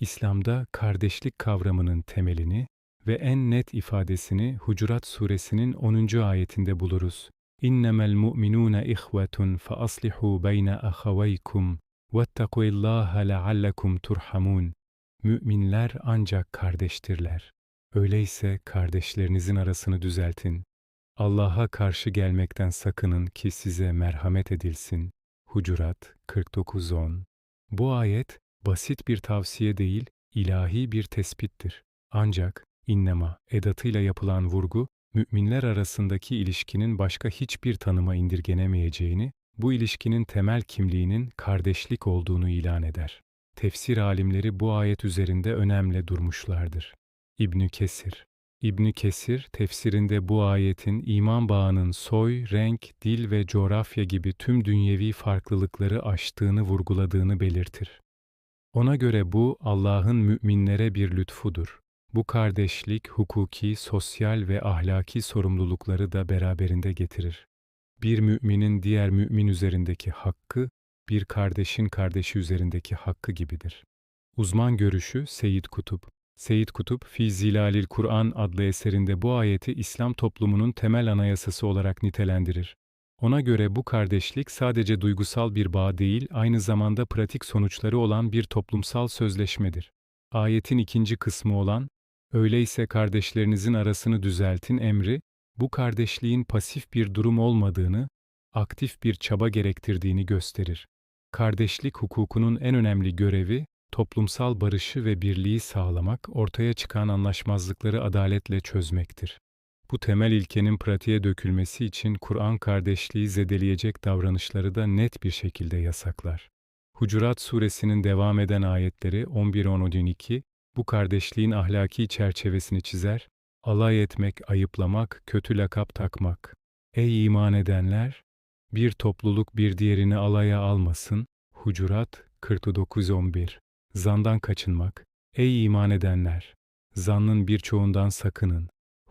İslam'da kardeşlik kavramının temelini ve en net ifadesini Hucurat suresinin 10. ayetinde buluruz. İnnemel mu'minûne ihvetun fa aslihu beyne ahavaykum vettakullaha leallekum turhamun. Müminler ancak kardeştirler. Öyleyse kardeşlerinizin arasını düzeltin. Allah'a karşı gelmekten sakının ki size merhamet edilsin. Hucurat 49-10 Bu ayet basit bir tavsiye değil, ilahi bir tespittir. Ancak innema edatıyla yapılan vurgu, müminler arasındaki ilişkinin başka hiçbir tanıma indirgenemeyeceğini, bu ilişkinin temel kimliğinin kardeşlik olduğunu ilan eder. Tefsir alimleri bu ayet üzerinde önemli durmuşlardır. İbnü Kesir İbni Kesir tefsirinde bu ayetin iman bağının soy, renk, dil ve coğrafya gibi tüm dünyevi farklılıkları aştığını vurguladığını belirtir. Ona göre bu Allah'ın müminlere bir lütfudur. Bu kardeşlik hukuki, sosyal ve ahlaki sorumlulukları da beraberinde getirir. Bir müminin diğer mümin üzerindeki hakkı, bir kardeşin kardeşi üzerindeki hakkı gibidir. Uzman görüşü Seyyid Kutup Seyyid Kutup, Fi Zilalil Kur'an adlı eserinde bu ayeti İslam toplumunun temel anayasası olarak nitelendirir. Ona göre bu kardeşlik sadece duygusal bir bağ değil, aynı zamanda pratik sonuçları olan bir toplumsal sözleşmedir. Ayetin ikinci kısmı olan, öyleyse kardeşlerinizin arasını düzeltin emri, bu kardeşliğin pasif bir durum olmadığını, aktif bir çaba gerektirdiğini gösterir. Kardeşlik hukukunun en önemli görevi, toplumsal barışı ve birliği sağlamak, ortaya çıkan anlaşmazlıkları adaletle çözmektir. Bu temel ilkenin pratiğe dökülmesi için Kur'an kardeşliği zedeleyecek davranışları da net bir şekilde yasaklar. Hucurat suresinin devam eden ayetleri 11-12 bu kardeşliğin ahlaki çerçevesini çizer, alay etmek, ayıplamak, kötü lakap takmak. Ey iman edenler! Bir topluluk bir diğerini alaya almasın. Hucurat 49-11 Zandan kaçınmak. Ey iman edenler! Zannın birçoğundan sakının.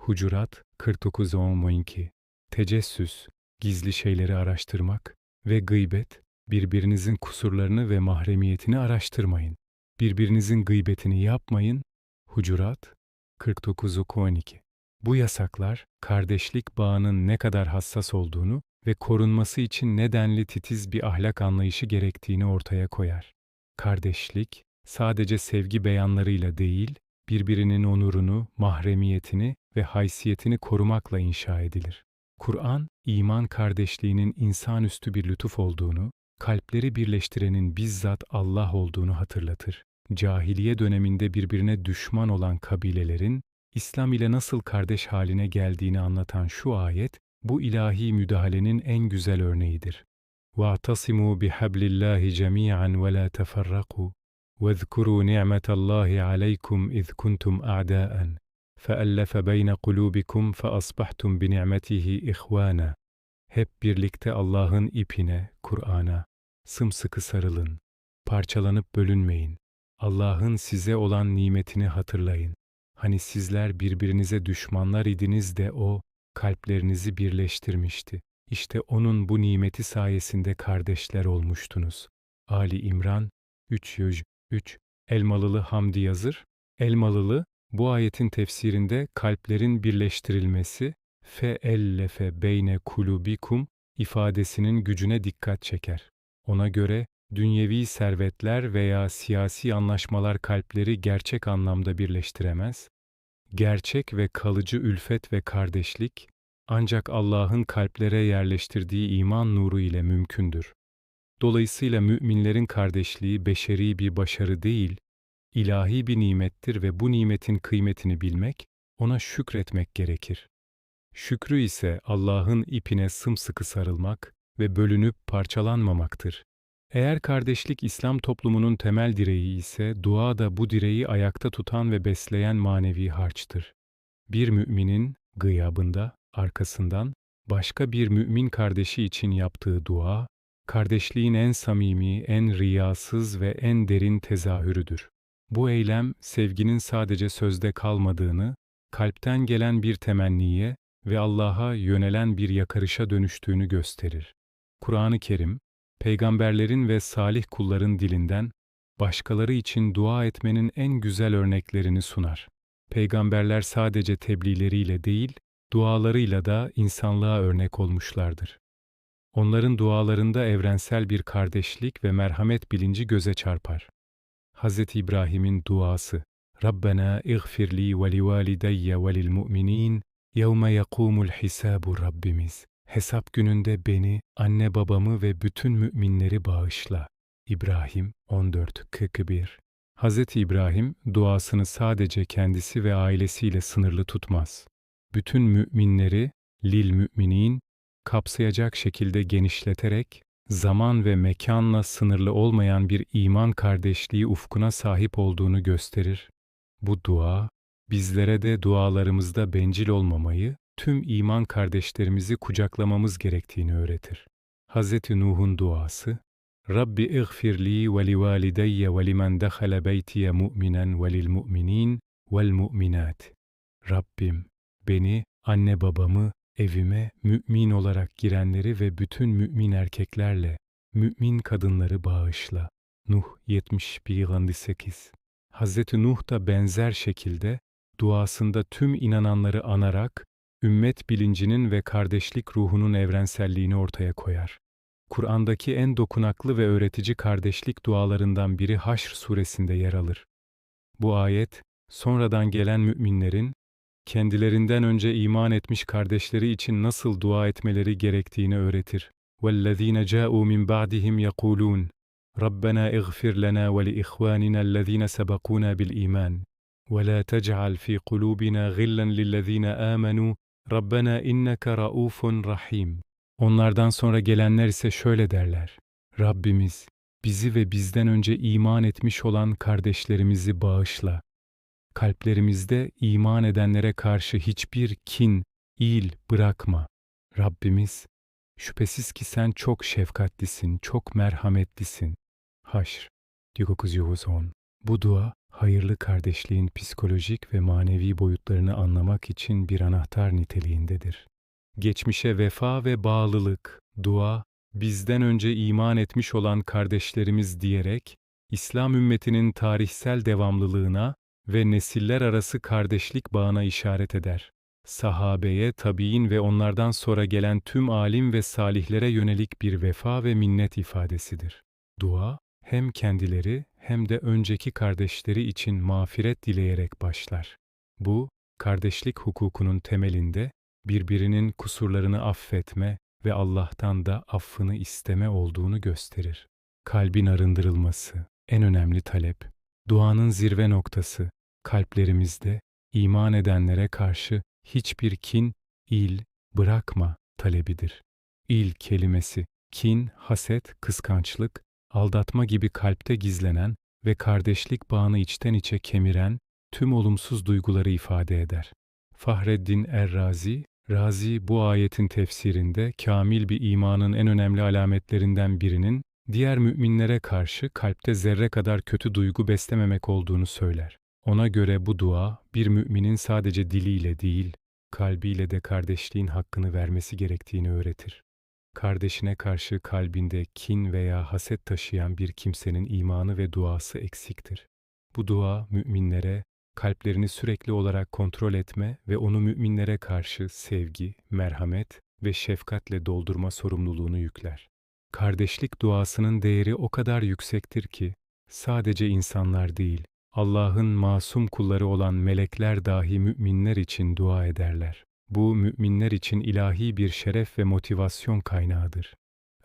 Hucurat 49-12 Tecessüs, gizli şeyleri araştırmak ve gıybet, birbirinizin kusurlarını ve mahremiyetini araştırmayın. Birbirinizin gıybetini yapmayın. Hucurat 49-12 Bu yasaklar, kardeşlik bağının ne kadar hassas olduğunu ve korunması için nedenli titiz bir ahlak anlayışı gerektiğini ortaya koyar. Kardeşlik, sadece sevgi beyanlarıyla değil, birbirinin onurunu, mahremiyetini ve haysiyetini korumakla inşa edilir. Kur'an, iman kardeşliğinin insanüstü bir lütuf olduğunu, kalpleri birleştirenin bizzat Allah olduğunu hatırlatır. Cahiliye döneminde birbirine düşman olan kabilelerin, İslam ile nasıl kardeş haline geldiğini anlatan şu ayet, bu ilahi müdahalenin en güzel örneğidir. وَاعْتَصِمُوا بِحَبْلِ اللّٰهِ جَمِيعًا وَلَا تَفَرَّقُوا واذكروا نعمة الله عليكم إذ كنتم أعداء فألف بين قلوبكم فأصبحتم بنعمته إخوانا Hep birlikte Allah'ın ipine, Kur'an'a, sımsıkı sarılın. Parçalanıp bölünmeyin. Allah'ın size olan nimetini hatırlayın. Hani sizler birbirinize düşmanlar idiniz de O, kalplerinizi birleştirmişti. İşte O'nun bu nimeti sayesinde kardeşler olmuştunuz. Ali İmran 3 3. Elmalılı Hamdi Yazır, Elmalılı, bu ayetin tefsirinde kalplerin birleştirilmesi, fe ellefe beyne kulubikum ifadesinin gücüne dikkat çeker. Ona göre, dünyevi servetler veya siyasi anlaşmalar kalpleri gerçek anlamda birleştiremez. Gerçek ve kalıcı ülfet ve kardeşlik, ancak Allah'ın kalplere yerleştirdiği iman nuru ile mümkündür. Dolayısıyla müminlerin kardeşliği beşeri bir başarı değil, ilahi bir nimettir ve bu nimetin kıymetini bilmek, ona şükretmek gerekir. Şükrü ise Allah'ın ipine sımsıkı sarılmak ve bölünüp parçalanmamaktır. Eğer kardeşlik İslam toplumunun temel direği ise dua da bu direği ayakta tutan ve besleyen manevi harçtır. Bir müminin gıyabında, arkasından başka bir mümin kardeşi için yaptığı dua, kardeşliğin en samimi, en riyasız ve en derin tezahürüdür. Bu eylem, sevginin sadece sözde kalmadığını, kalpten gelen bir temenniye ve Allah'a yönelen bir yakarışa dönüştüğünü gösterir. Kur'an-ı Kerim, peygamberlerin ve salih kulların dilinden başkaları için dua etmenin en güzel örneklerini sunar. Peygamberler sadece tebliğleriyle değil, dualarıyla da insanlığa örnek olmuşlardır. Onların dualarında evrensel bir kardeşlik ve merhamet bilinci göze çarpar. Hz. İbrahim'in duası, Rabbena iğfirli ve livalideyye ve lil mu'minin yevme yekumul hisabu Rabbimiz. Hesap gününde beni, anne babamı ve bütün müminleri bağışla. İbrahim 14.41 Hz. İbrahim duasını sadece kendisi ve ailesiyle sınırlı tutmaz. Bütün müminleri, lil müminin, kapsayacak şekilde genişleterek, zaman ve mekanla sınırlı olmayan bir iman kardeşliği ufkuna sahip olduğunu gösterir. Bu dua, bizlere de dualarımızda bencil olmamayı, tüm iman kardeşlerimizi kucaklamamız gerektiğini öğretir. Hz. Nuh'un duası, Rabbi iğfir li ve livalideyye ve limen dehale beytiye mu'minen ve lil mu'minin vel mu'minat. Rabbim, beni, anne babamı, evime mümin olarak girenleri ve bütün mümin erkeklerle mümin kadınları bağışla. Nuh 71-58 Hz. Nuh da benzer şekilde duasında tüm inananları anarak ümmet bilincinin ve kardeşlik ruhunun evrenselliğini ortaya koyar. Kur'an'daki en dokunaklı ve öğretici kardeşlik dualarından biri Haşr suresinde yer alır. Bu ayet, sonradan gelen müminlerin, kendilerinden önce iman etmiş kardeşleri için nasıl dua etmeleri gerektiğini öğretir. وَالَّذ۪ينَ جَاءُوا مِنْ بَعْدِهِمْ يَقُولُونَ رَبَّنَا اغْفِرْ لَنَا وَلِإِخْوَانِنَا الَّذ۪ينَ سَبَقُونَا بِالْإِيمَانِ وَلَا تَجْعَلْ فِي قُلُوبِنَا غِلًّا لِلَّذ۪ينَ آمَنُوا رَبَّنَا اِنَّكَ رَؤُوفٌ رَحِيمٌ Onlardan sonra gelenler ise şöyle derler. Rabbimiz, bizi ve bizden önce iman etmiş olan kardeşlerimizi bağışla. Kalplerimizde iman edenlere karşı hiçbir kin, il bırakma. Rabbimiz, şüphesiz ki sen çok şefkatlisin, çok merhametlisin. Haşr 1910 Bu dua, hayırlı kardeşliğin psikolojik ve manevi boyutlarını anlamak için bir anahtar niteliğindedir. Geçmişe vefa ve bağlılık, dua, bizden önce iman etmiş olan kardeşlerimiz diyerek, İslam ümmetinin tarihsel devamlılığına ve nesiller arası kardeşlik bağına işaret eder. Sahabeye, tabiin ve onlardan sonra gelen tüm alim ve salihlere yönelik bir vefa ve minnet ifadesidir. Dua, hem kendileri hem de önceki kardeşleri için mağfiret dileyerek başlar. Bu, kardeşlik hukukunun temelinde birbirinin kusurlarını affetme ve Allah'tan da affını isteme olduğunu gösterir. Kalbin arındırılması, en önemli talep, duanın zirve noktası, kalplerimizde iman edenlere karşı hiçbir kin, il, bırakma talebidir. İl kelimesi, kin, haset, kıskançlık, aldatma gibi kalpte gizlenen ve kardeşlik bağını içten içe kemiren tüm olumsuz duyguları ifade eder. Fahreddin Errazi, Razi bu ayetin tefsirinde kamil bir imanın en önemli alametlerinden birinin diğer müminlere karşı kalpte zerre kadar kötü duygu beslememek olduğunu söyler. Ona göre bu dua bir müminin sadece diliyle değil, kalbiyle de kardeşliğin hakkını vermesi gerektiğini öğretir. Kardeşine karşı kalbinde kin veya haset taşıyan bir kimsenin imanı ve duası eksiktir. Bu dua müminlere kalplerini sürekli olarak kontrol etme ve onu müminlere karşı sevgi, merhamet ve şefkatle doldurma sorumluluğunu yükler. Kardeşlik duasının değeri o kadar yüksektir ki sadece insanlar değil, Allah'ın masum kulları olan melekler dahi müminler için dua ederler. Bu müminler için ilahi bir şeref ve motivasyon kaynağıdır.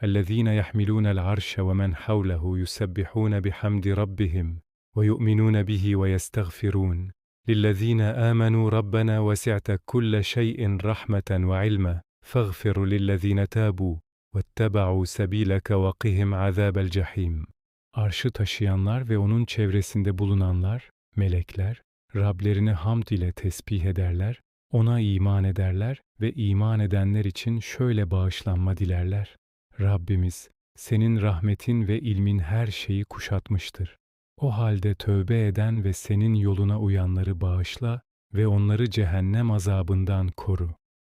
اَلَّذ۪ينَ يَحْمِلُونَ الْعَرْشَ وَمَنْ حَوْلَهُ يُسَبِّحُونَ بِحَمْدِ رَبِّهِمْ ويؤمنون به ويستغفرون للذين امنوا ربنا وسعت كل شيء رحمه وعلما فاغفر للذين تابوا واتبعوا سبيلك وقهم عذاب الجحيم Arşı taşıyanlar ve onun çevresinde bulunanlar, melekler, Rablerini hamd ile tesbih ederler, ona iman ederler ve iman edenler için şöyle bağışlanma dilerler. Rabbimiz, senin rahmetin ve ilmin her şeyi kuşatmıştır. O halde tövbe eden ve senin yoluna uyanları bağışla ve onları cehennem azabından koru.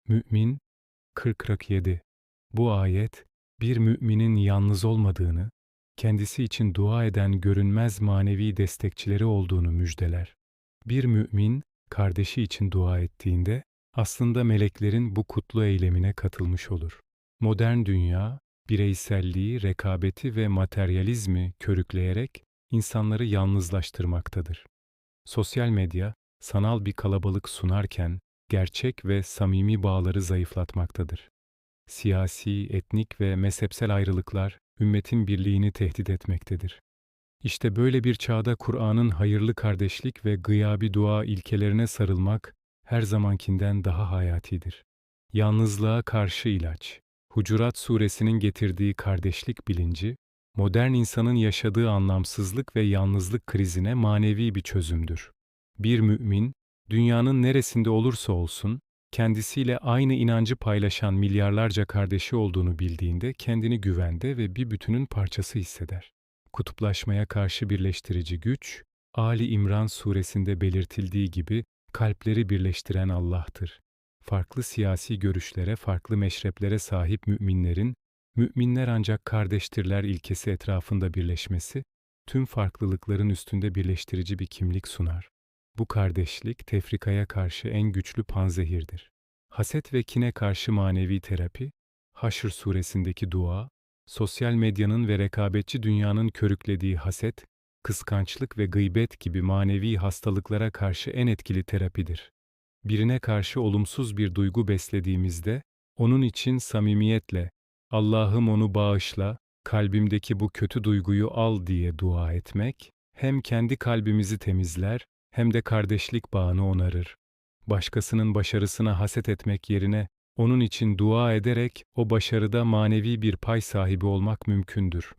Mü'min 40 Bu ayet, bir müminin yalnız olmadığını, kendisi için dua eden görünmez manevi destekçileri olduğunu müjdeler. Bir mümin, kardeşi için dua ettiğinde, aslında meleklerin bu kutlu eylemine katılmış olur. Modern dünya, bireyselliği, rekabeti ve materyalizmi körükleyerek insanları yalnızlaştırmaktadır. Sosyal medya, sanal bir kalabalık sunarken, gerçek ve samimi bağları zayıflatmaktadır. Siyasi, etnik ve mezhepsel ayrılıklar, ümmetin birliğini tehdit etmektedir. İşte böyle bir çağda Kur'an'ın hayırlı kardeşlik ve gıyabi dua ilkelerine sarılmak her zamankinden daha hayatidir. Yalnızlığa karşı ilaç. Hucurat suresinin getirdiği kardeşlik bilinci, modern insanın yaşadığı anlamsızlık ve yalnızlık krizine manevi bir çözümdür. Bir mümin, dünyanın neresinde olursa olsun, kendisiyle aynı inancı paylaşan milyarlarca kardeşi olduğunu bildiğinde kendini güvende ve bir bütünün parçası hisseder. Kutuplaşmaya karşı birleştirici güç, Ali İmran suresinde belirtildiği gibi kalpleri birleştiren Allah'tır. Farklı siyasi görüşlere, farklı meşreplere sahip müminlerin, müminler ancak kardeştirler ilkesi etrafında birleşmesi, tüm farklılıkların üstünde birleştirici bir kimlik sunar. Bu kardeşlik, tefrikaya karşı en güçlü panzehirdir. Haset ve kine karşı manevi terapi, Haşr suresindeki dua, sosyal medyanın ve rekabetçi dünyanın körüklediği haset, kıskançlık ve gıybet gibi manevi hastalıklara karşı en etkili terapidir. Birine karşı olumsuz bir duygu beslediğimizde, onun için samimiyetle, Allah'ım onu bağışla, kalbimdeki bu kötü duyguyu al diye dua etmek, hem kendi kalbimizi temizler, hem de kardeşlik bağını onarır. Başkasının başarısına haset etmek yerine, onun için dua ederek o başarıda manevi bir pay sahibi olmak mümkündür.